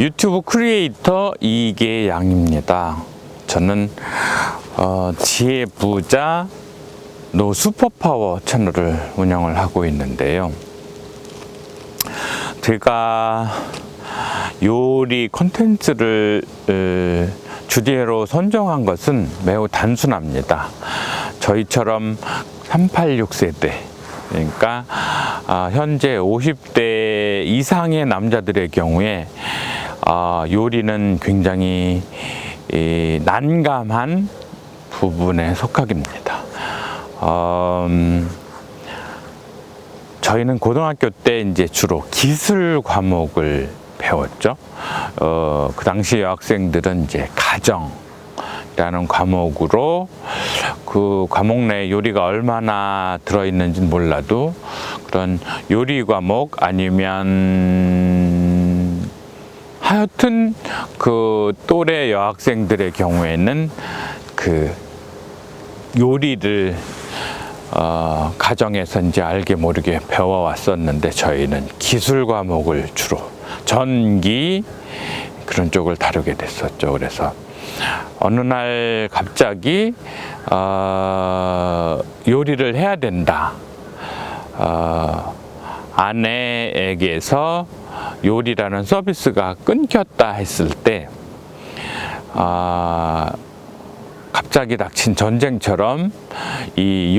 유튜브 크리에이터 이계양입니다. 저는 어, 지혜 부자 노 슈퍼파워 채널을 운영을 하고 있는데요. 제가 요리 콘텐츠를 어, 주제로 선정한 것은 매우 단순합니다. 저희처럼 386 세대 그러니까 아, 현재 50대 이상의 남자들의 경우에 아, 요리는 굉장히 이, 난감한 부분에 속하입니다. 음, 저희는 고등학교 때 이제 주로 기술 과목을 배웠죠. 어, 그 당시 여학생들은 이제 가정이라는 과목으로 그 과목 내 요리가 얼마나 들어있는지는 몰라도 그런 요리 과목 아니면 하여튼 그 또래 여학생들의 경우에는 그 요리를 어, 가정에서 이제 알게 모르게 배워왔었는데 저희는 기술 과목을 주로 전기 그런 쪽을 다루게 됐었죠. 그래서 어느 날 갑자기 어, 요리를 해야 된다. 어, 아내에게서 요리라는 서비스가 끊겼다 했을 때 아, 갑자기 닥친 전쟁처럼 이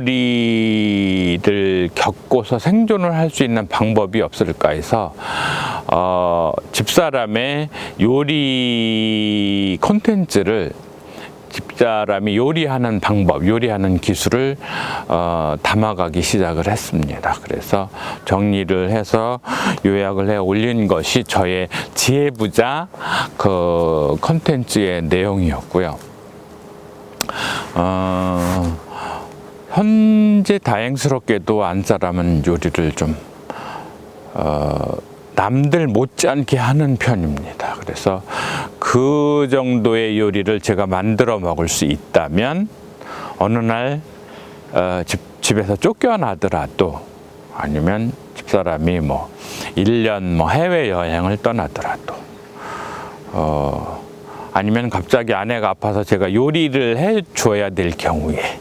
요리를 겪고서 생존을 할 수 있는 방법이 없을까 해서 어, 집사람의 요리 콘텐츠를 집 사람이 요리하는 방법, 요리하는 기술을 어, 담아가기 시작을 했습니다. 그래서 정리를 해서 요약을 해 올린 것이 저의 지혜부자 그 콘텐츠의 내용이었고요. 어, 현재 다행스럽게도 안 사람은 요리를 좀 어, 남들 못지않게 하는 편입니다. 그래서 그 정도의 요리를 제가 만들어 먹을 수 있다면 어느 날 어, 집, 집에서 쫓겨나더라도 아니면 집사람이 뭐 1년 뭐 해외여행을 떠나더라도 어, 아니면 갑자기 아내가 아파서 제가 요리를 해 줘야 될 경우에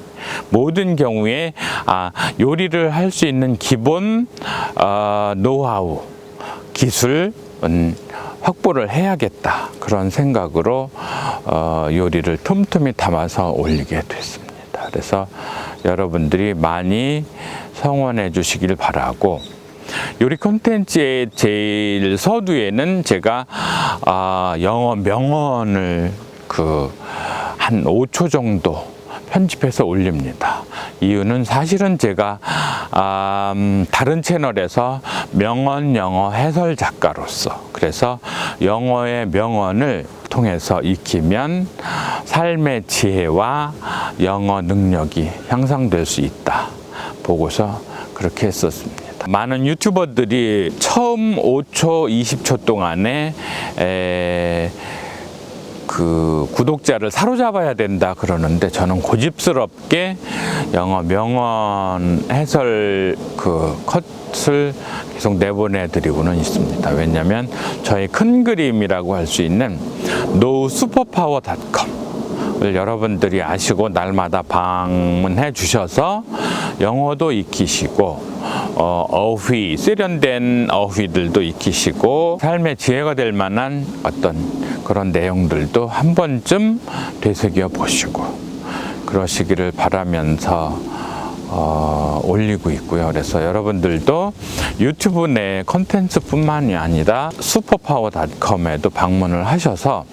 모든 경우에 아, 요리를 할 수 있는 기본 어, 노하우 기술은 확보를 해야겠다 그런 생각으로 어, 요리를 틈틈이 담아서 올리게 됐습니다. 그래서 여러분들이 많이 성원해 주시길 바라고 요리 콘텐츠의 제일 서두에는 제가 아, 영어 명언을 그 한 5초 정도 편집해서 올립니다. 이유는 사실은 제가 아, 음, 다른 채널에서 명언 영어 해설 작가로서 그래서 영어의 명언을 통해서 익히면 삶의 지혜와 영어 능력이 향상될 수 있다 보고서 그렇게 했었습니다. 많은 유튜버들이 처음 5초, 20초 동안에 에, 그 구독자를 사로잡아야 된다 그러는데 저는 고집스럽게 영어 명언 해설 그 컷을 계속 내보내 드리고는 있습니다. 왜냐하면 저희 큰 그림이라고 할 수 있는 nosuperpower.com을 여러분들이 아시고 날마다 방문해 주셔서 영어도 익히시고 어, 어휘, 세련된 어휘들도 익히시고 삶의 지혜가 될 만한 어떤 그런 내용들도 한 번쯤 되새겨 보시고 그러시기를 바라면서 어, 올리고 있고요. 그래서 여러분들도 유튜브 내 컨텐츠뿐만이 아니라 슈퍼파워닷컴에도 방문을 하셔서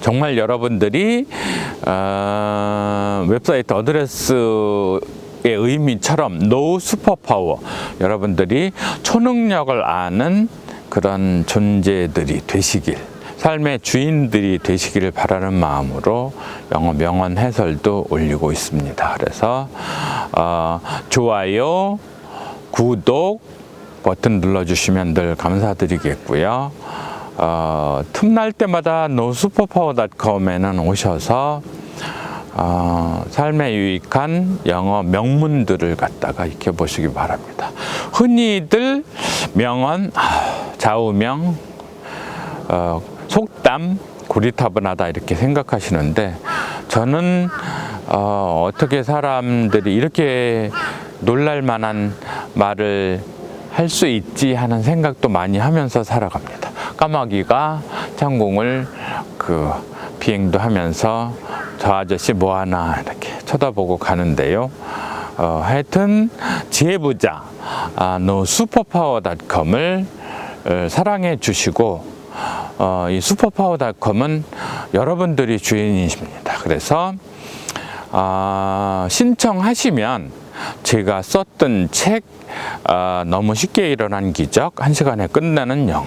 정말 여러분들이 어, 웹사이트 어드레스의 의미처럼 노 슈퍼파워 여러분들이 초능력을 아는 그런 존재들이 되시길 삶의 주인들이 되시기를 바라는 마음으로 영어 명언 해설도 올리고 있습니다. 그래서 어, 좋아요, 구독 버튼 눌러주시면 늘 감사드리겠고요. 어, 틈날 때마다 노슈퍼파워닷컴에는 오셔서 어, 삶에 유익한 영어 명문들을 갖다가 익혀보시기 바랍니다. 흔히들 명언, 아, 좌우명, 어, 속담 고리타분하다 이렇게 생각하시는데 저는 어, 어떻게 사람들이 이렇게 놀랄 만한 말을 할 수 있지 하는 생각도 많이 하면서 살아갑니다. 까마귀가 창공을 그 비행도 하면서 저 아저씨 뭐 하나 이렇게 쳐다보고 가는데요. 어, 하여튼 지혜부자 아, 노 슈퍼파워닷컴을 어, 사랑해 주시고 어, 이 슈퍼파워닷컴은 여러분들이 주인이십니다. 그래서 아, 신청하시면 제가 썼던 책 아, 너무 쉽게 일어난 기적 한 시간에 끝나는 영어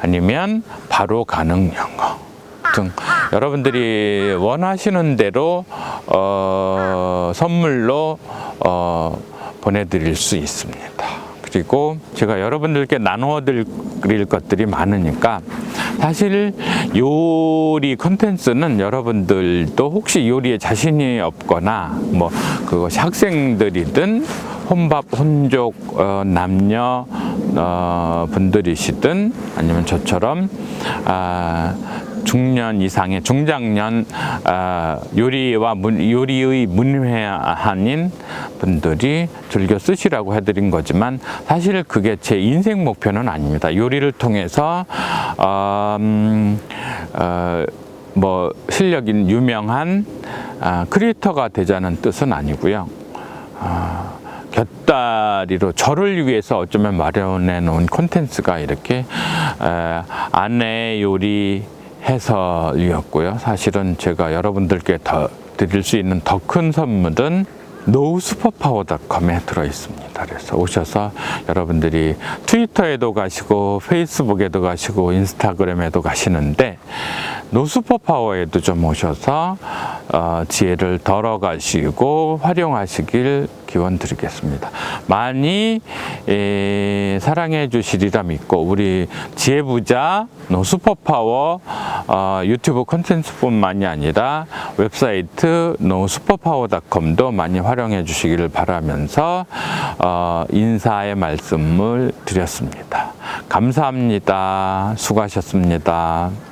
아니면 바로 가능 영어 등 여러분들이 원하시는 대로 어, 선물로 어, 보내드릴 수 있습니다. 그리고 제가 여러분들께 나누어 드릴 것들이 많으니까 사실 요리 콘텐츠는 여러분들도 혹시 요리에 자신이 없거나 뭐 그것이 학생들이든 혼밥 혼족 어, 남녀 어, 분들이시든 아니면 저처럼 아, 중년 이상의 중장년 아, 요리와 문, 요리의 문외한인 분들이 즐겨 쓰시라고 해드린 거지만 사실 그게 제 인생 목표는 아닙니다. 요리를 통해서 어, 음, 어, 뭐 실력인 유명한 아, 크리에이터가 되자는 뜻은 아니고요. 아, 곁다리로 저를 위해서 어쩌면 마련해 놓은 콘텐츠가 이렇게 에, 아내 요리 해설이었고요. 사실은 제가 여러분들께 더 드릴 수 있는 더 큰 선물은 노우슈퍼파워닷컴에 들어 있습니다. 그래서 오셔서 여러분들이 트위터에도 가시고 페이스북에도 가시고 인스타그램에도 가시는데 노슈퍼파워에도 좀 오셔서 어, 지혜를 덜어 가시고 활용하시길 기원 드리겠습니다. 많이 에, 사랑해 주시리라 믿고 우리 지혜부자 노슈퍼파워 어, 유튜브 콘텐츠뿐만이 아니라 웹사이트 노슈퍼파워닷컴도 많이 활용해 주시기를 바라면서 어, 인사의 말씀을 드렸습니다. 감사합니다. 수고하셨습니다.